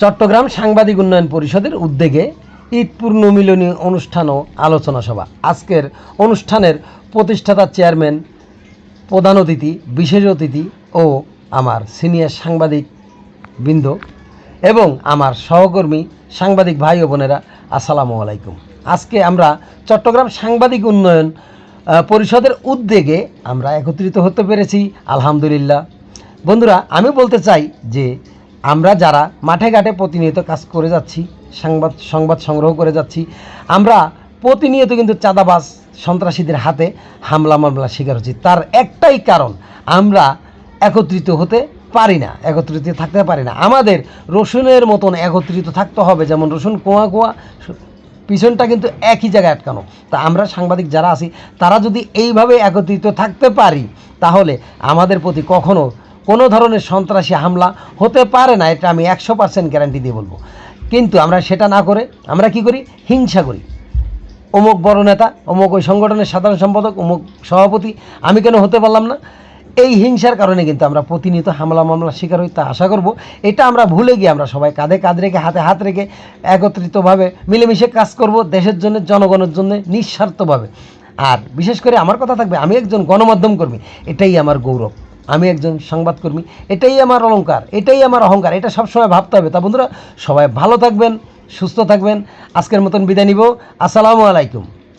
চট্টগ্রাম সাংবাদিক উন্নয়ন পরিষদের উদ্যোগে ঈদ পূর্ণমিলনী অনুষ্ঠান ও আলোচনা সভা। আজকের অনুষ্ঠানের প্রতিষ্ঠাতা চেয়ারম্যান, প্রধান অতিথি, বিশেষ অতিথি ও আমার সিনিয়র সাংবাদিক বৃন্দ এবং আমার সহকর্মী, সাংবাদিক ভাই ও বোনেরা, আসসালামু আলাইকুম। আজকে আমরা চট্টগ্রাম সাংবাদিক উন্নয়ন পরিষদের উদ্যোগে আমরা একত্রিত হতে পেরেছি, আলহামদুলিল্লাহ। বন্ধুরা, আমি বলতে চাই যে আমরা যারা মাঠে ঘাটে প্রতিনিয়ত কাজ করে যাচ্ছি, সংবাদ সংবাদ সংগ্রহ করে যাচ্ছি, আমরা প্রতিনিয়ত কিন্তু চাঁদাবাজ সন্ত্রাসীদের হাতে হামলা, মামলার শিকার হচ্ছি। তার একটাই কারণ, আমরা একত্রিত হতে পারি না, একত্রিত থাকতে পারি না। আমাদের রসুনের মতন একত্রিত থাকতে হবে, যেমন রসুন কোয়া কোয়া, পিছনটা কিন্তু একই জায়গায় আটকানো। তা আমরা সাংবাদিক যারা আছি, তারা যদি এইভাবে একত্রিত থাকতে পারি, তাহলে আমাদের প্রতি কখনো কোনো ধরনের সন্ত্রাসী হামলা হতে পারে না, এটা আমি একশো পার্সেন্ট গ্যারান্টি দিয়ে বলব। কিন্তু আমরা সেটা না করে আমরা কি করি? হিংসা করি। অমুক বড় নেতা, অমুক ওই সংগঠনের সাধারণ সম্পাদক, অমুক সভাপতি, আমি কেন হতে পারলাম না? এই হিংসার কারণে কিন্তু আমরা প্রতিনিয়ত হামলা মামলা শিকার হই, তা আশা করব। এটা আমরা ভুলে গিয়ে আমরা সবাই কাঁধে কাঁধ রেখে, হাতে হাত রেখে একত্রিতভাবে মিলেমিশে কাজ করব দেশের জন্য, জনগণের জন্য নিঃস্বার্থভাবে। আর বিশেষ করে আমার কথা থাকবে, আমি একজন গণমাধ্যম কর্মী, এটাই আমার গৌরব। আমি একজন সংবাদকর্মী, এটাই আমার অলঙ্কার এটাই আমার অহংকার, এটা সবসময় ভাবতে হবে। তা বন্ধুরা, সবাই ভালো থাকবেন, সুস্থ থাকবেন। আজকের মতন বিদায় নিব। আসসালামু আলাইকুম।